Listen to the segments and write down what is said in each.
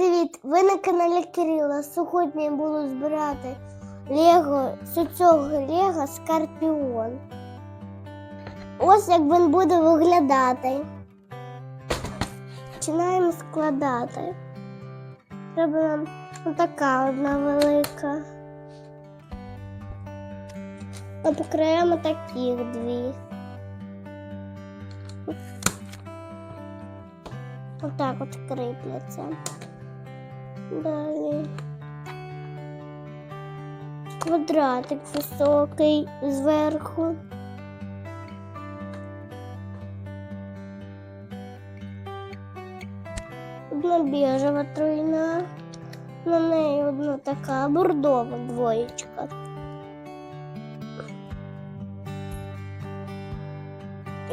привіт! Ви на каналі Кирила. Сьогодні я буду збирати Лего цього Лего Скорпіон. Ось як він буде виглядати. Починаємо складати. Треба нам така одна велика. А по таких дві. Отак от кріпляться. Далі. Квадратик високий зверху. Одна біжева тройна. На неї одна така бордова двоєчка.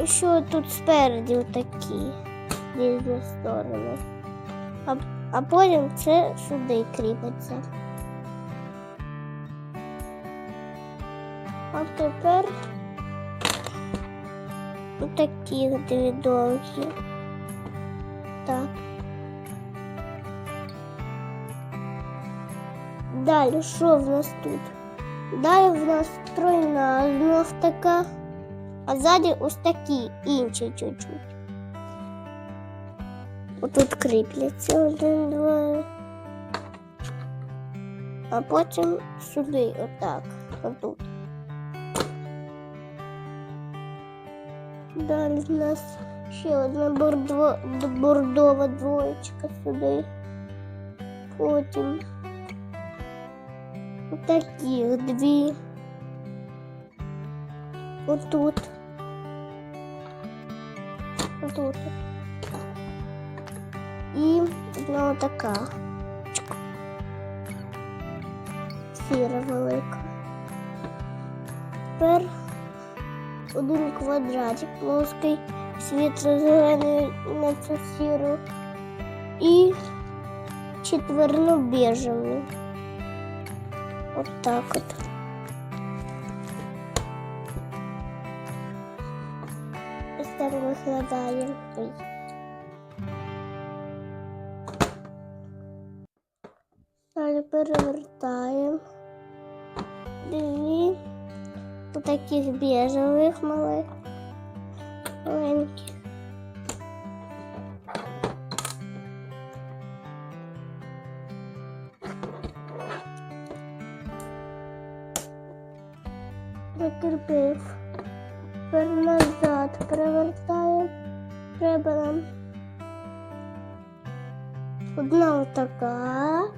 І що тут спереді отакі різні сторони. А, потім це сюди кріпиться. А тепер отакі дві довгі. Так. Далі, що в нас тут? Далі в нас тройна знов така, а ззаді ось такі інші чуть-чуть. Отут кріпляться один, два. А потім сюди, отак, отут. Далі в нас ще одна бордова, бордова двоєчка сюди. Потім таких дві. Отут. Отут. І одна така. Сіра велика. Тепер один квадратик плоский, світло-зелений на цю сіру і четверно-бежевий. От так от. Ось так виглядає. Перевертаємо. Дві таких біжевих маленьких. Закріпив. Тепер назад перевертаємо. Треба нам одна отака.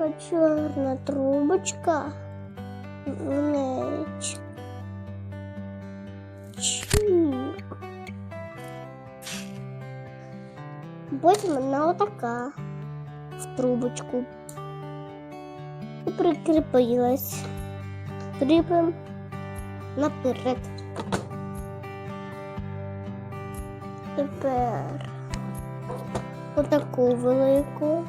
Така чорна трубочка в неї. чик. Потім одна отака в трубочку. І прикріпилась. Кріпимо наперед. Тепер отаку велику.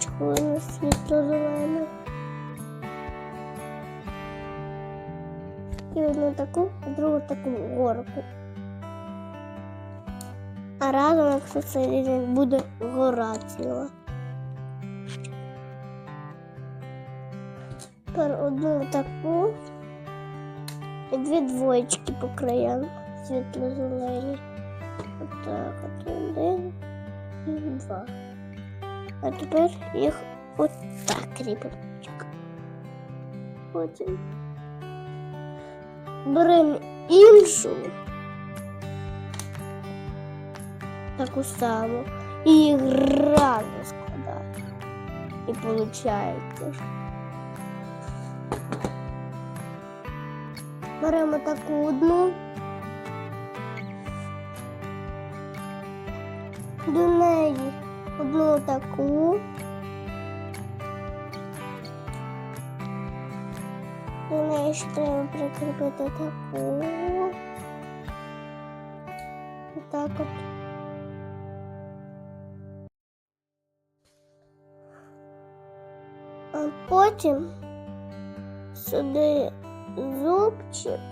Двоєчку світло зелене. І одну таку, а другу таку горку. А разом, якщо це різне, буде гора ціла. Тепер одну таку і дві двоєчки по краям світло-зелені. Отак, от один і два. А тепер їх отак кріпимо. Потім беремо іншу таку саму і разом складаємо. І виходить. Беремо таку одну. До неї одну таку. До неї ще треба прикріпити таку. Отак от. А потім сюди зубчик.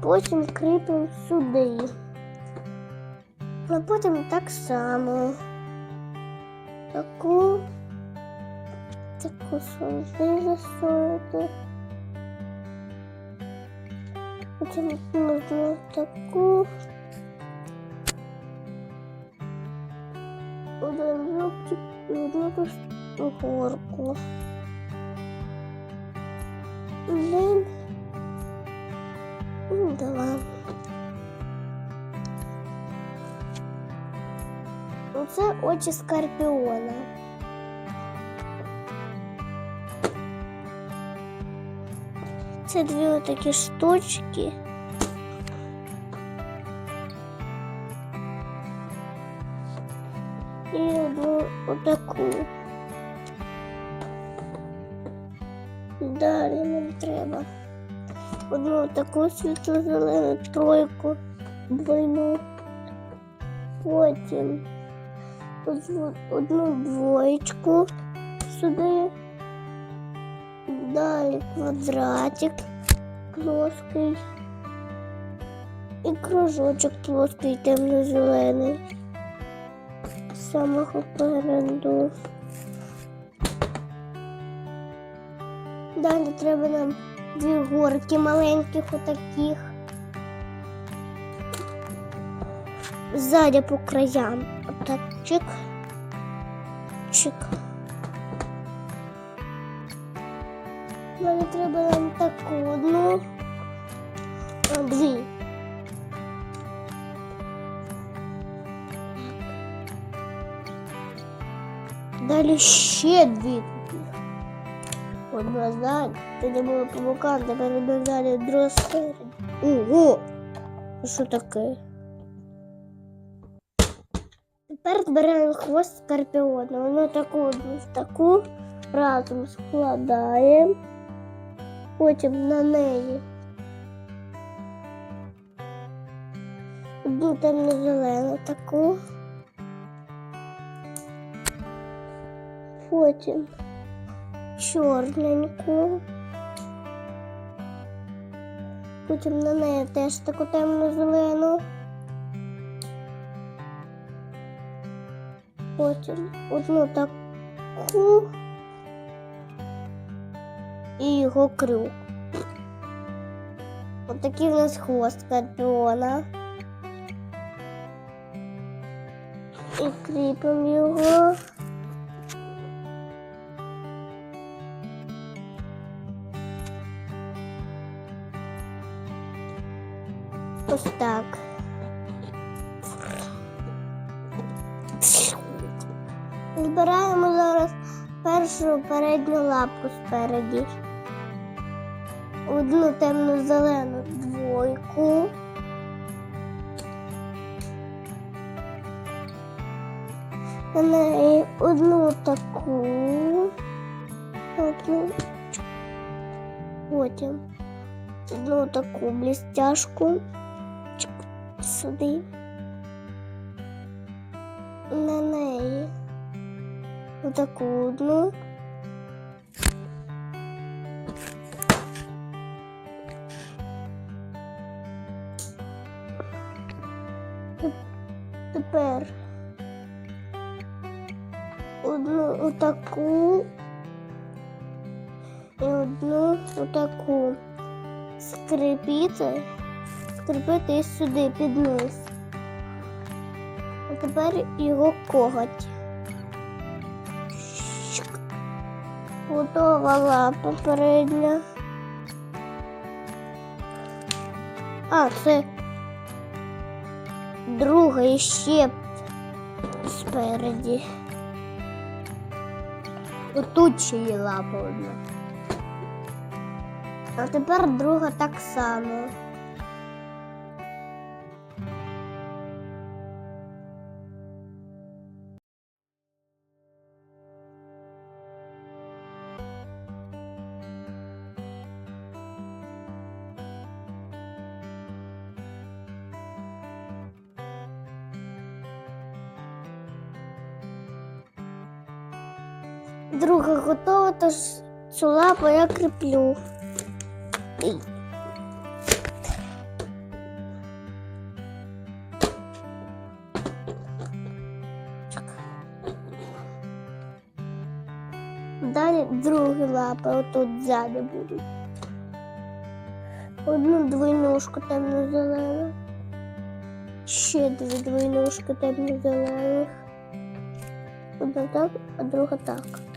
потім кріпимо сюди. А потім так само. Таку. Таку сюди засунути. Потім можна таку. Один зубчик і одну ту горку. Один. Оце очі скорпіона. Це дві отакі штучки. І одну отаку. Далі нам треба одну таку світло-зелену тройку двойну. Потім одну, двоєчку сюди. Далі квадратик плоский. І кружочок плоский темно-зелений. Самого переду. Далі треба нам дві горки маленьких отаких. Ззаді по краям. Отак чик. Чик. Далі треба нам таку одну. А, дві. Далі ще дві. Одна ззаді, тоді було бокам, тепер ззаді, друга. Ого! Що таке? Тепер збираємо хвост скорпіона. Воно таку таку разом складаємо. Потім на неї одну темно-зелену таку. Потім чорненьку. Потім на неї теж таку темно-зелену. Потім одну таку і його крюк. Отакий у нас хвост скорпіона. І кріпимо його. Ось так. Першу передню лапку спереді. Одну темно-зелену двойку. На неї одну таку. Одну. Потім одну таку блістяшку. Сюди. На неї отаку одну. Тепер одну отаку і одну отаку скрипіти, скріпити і сюди під низ. А тепер його коготь. Готова лапа передня. А, це друга ще спереді. Отут ще є лапа одна. А тепер друга так само. Тож цю лапу я кріплю. Далі другі лапи отут ззаду будуть. Одну двойнушку темно-зелену. Ще дві двойнушки темно-зелених. Одна так, а друга так.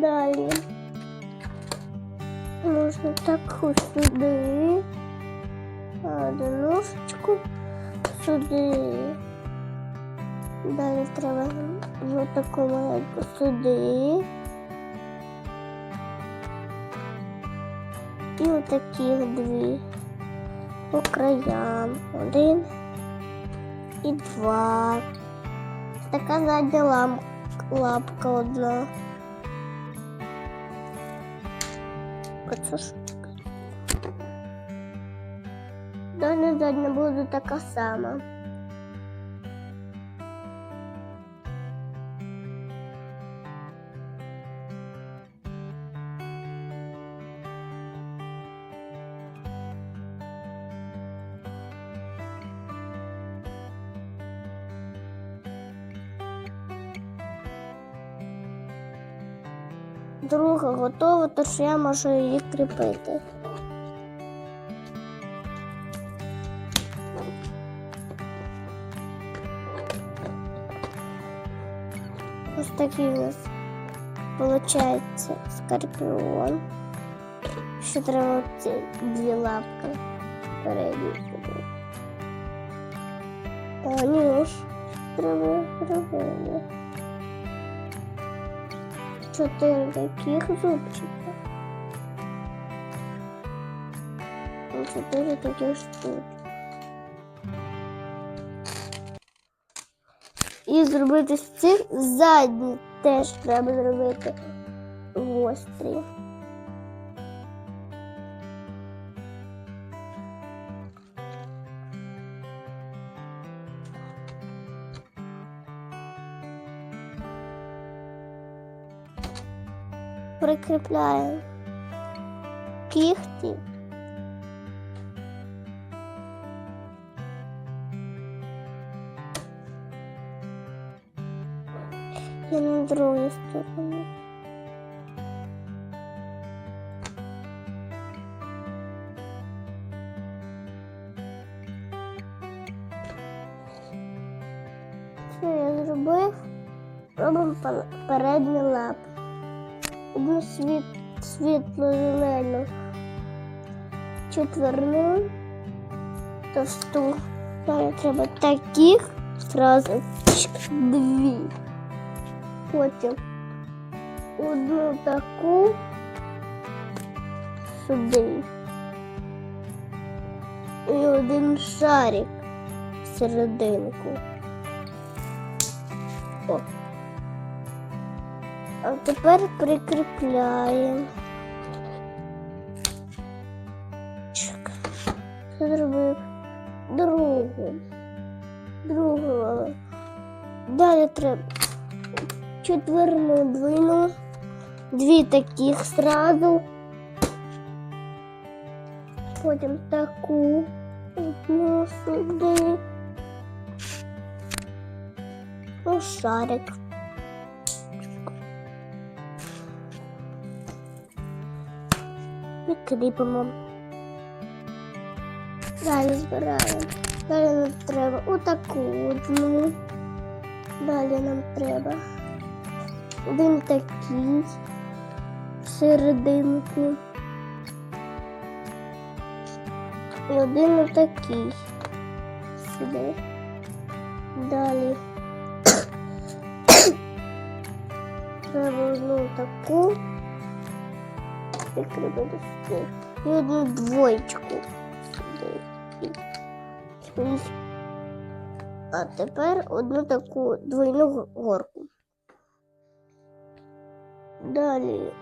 Далі. Можна так сюди. Одинушечку сюди. Далі треба таку маленьку сюди. І отакі дві по краям. Один і два. Така задня лапка одна. Оце ж таке. Далі задня буде така сама. Готова, тож я можу її кріпити. Ось такий у нас виходить скорпіон. Ще треба ці дві лапки передні сюди. А ні треба робити. Чотири таких зубчика. Чотири таких штуки. І зробити з цих задні теж треба зробити гострі. Прикріпляємо кіхті. І на другу сторону. Все я зробив. Робимо пе- передні лапи. Одну світ, світло-зелену четверну товсту. Далі треба таких зразу дві. Потім одну таку сюди. І один шарик в серединку. О. А тепер прикріпляємо. Зробив другу. Другу. Далі треба четверну двойну. Дві таких сразу. Потім таку одну сюди. Ну, шарик. Кріпимо. Далі збираємо. Далі нам треба отаку одну. Далі нам треба один такий серединку. І один отакий сюди. Далі треба одну таку прикріпити сюди. І одну двоєчку сюди. І. А тепер одну таку двойну горку. Далі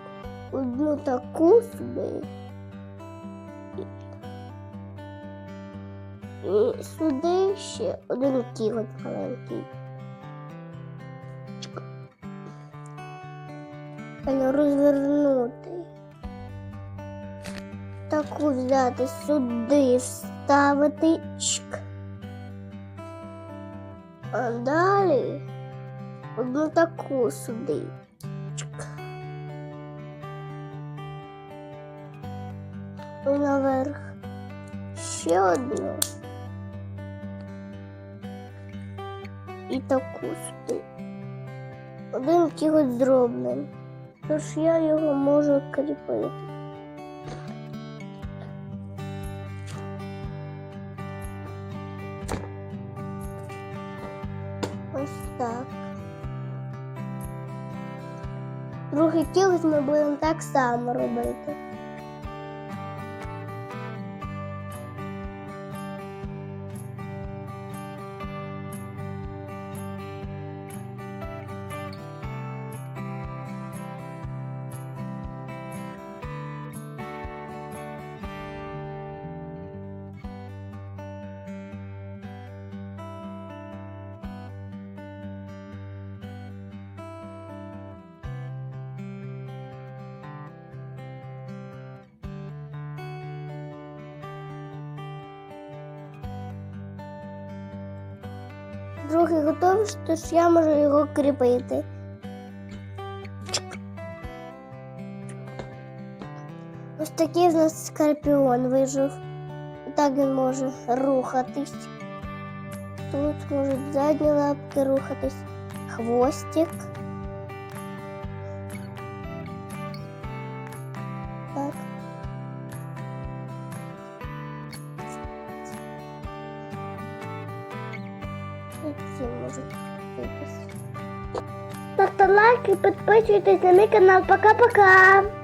одну таку сюди. І, сюди ще один кіготь маленький. Правильно розвернути. Таку взяти сюди, вставити. Чик. А далі одну таку сюди. Чик. І наверх. Ще одну. І таку сюди. Один кіготь зроблений. Тож я його можу кріпити. Ми будемо так само робити. Другий готовий, тож я можу його кріпити. Ось такий в нас скорпіон вижив. Так він може рухатись. Тут можуть задні лапки рухатись, хвостик. Рухатись. Ставте лайк і підписуйтесь на мій канал. Пока-пока!